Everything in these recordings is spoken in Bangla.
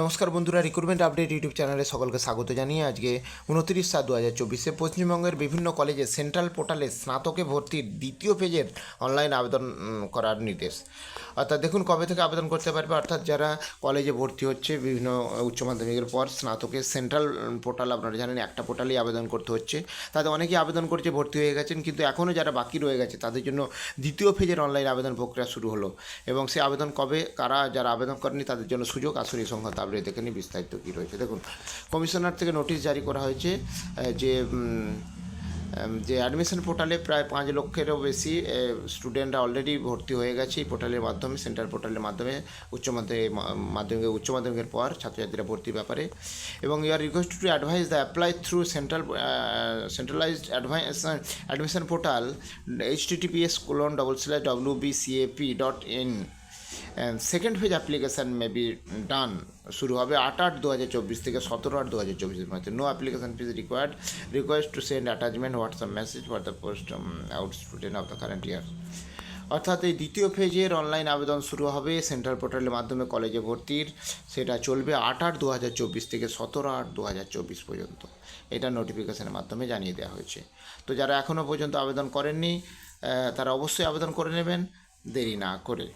নমস্কার বন্ধুরা রিক্রুটমেন্ট আপডেট ইউটিউব চ্যানেলে সকলকে স্বাগত জানিয়ে আজকে উনত্রিশ সাত দু হাজার চব্বিশে পশ্চিমবঙ্গের বিভিন্ন কলেজে সেন্ট্রাল পোর্টালে স্নাতকে ভর্তির দ্বিতীয় পেজের অনলাইন আবেদন করার নির্দেশ। অর্থাৎ দেখুন কবে থেকে আবেদন করতে পারবে, অর্থাৎ যারা কলেজে ভর্তি হচ্ছে, বিভিন্ন উচ্চ মাধ্যমিকের পর স্নাতকের সেন্ট্রাল পোর্টাল আপনারা জানেন, একটা পোর্টালেই আবেদন করতে হচ্ছে। তাদের অনেকেই আবেদন করছে, ভর্তি হয়ে গেছেন, কিন্তু এখনও যারা বাকি রয়ে গেছে, তাদের জন্য দ্বিতীয় ফেজের অনলাইন আবেদন প্রক্রিয়া শুরু হলো। এবং সে আবেদন কবে, কারা যারা আবেদন করেনি তাদের জন্য সুযোগ আসুন এই আপডেট দেখে নিই বিস্তারিত কী রয়েছে। দেখুন, কমিশনার থেকে নোটিশ জারি করা হয়েছে যে যে অ্যাডমিশন পোর্টালে প্রায় পাঁচ লক্ষেরও বেশি স্টুডেন্টরা অলরেডি ভর্তি হয়ে গেছে এই পোর্টালের মাধ্যমে সেন্ট্রাল পোর্টালের মাধ্যমে, উচ্চ মাধ্যমিক মাধ্যমিক, উচ্চ মাধ্যমিকের পর ছাত্রছাত্রীরা ভর্তির ব্যাপারে। এবং your request to advise the apply through central centralised advise admission portal https colon double slash W B CAP dot in second phase application may be done শুরু হবে আট আট দু হাজার চব্বিশ থেকে সতেরো আট দু হাজার চব্বিশের মধ্যে। No application fees required request to send attachment WhatsApp message for the post out student of the current year অর্থাৎ এই দ্বিতীয় ফেজের অনলাইন আবেদন শুরু হবে সেন্ট্রাল পোর্টালের মাধ্যমে কলেজে ভর্তির। সেটা চলবে আট আট দু হাজার চব্বিশ থেকে সতেরো আট দু হাজার চব্বিশ পর্যন্ত। এটা নোটিফিকেশানের মাধ্যমে জানিয়ে দেওয়া হয়েছে। তো যারা এখনও পর্যন্ত আবেদন করেননি তারা অবশ্যই আবেদন করে নেবেন। দেরি না করে।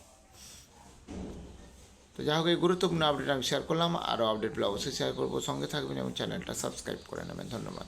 তো যাই হোক, এই গুরুত্বপূর্ণ আপডেট আমি শেয়ার করলাম আরও আপডেটগুলো অবশ্যই শেয়ার করব। সঙ্গে থাকবেন এবং চ্যানেলটা সাবস্ক্রাইব করে নেবেন। ধন্যবাদ।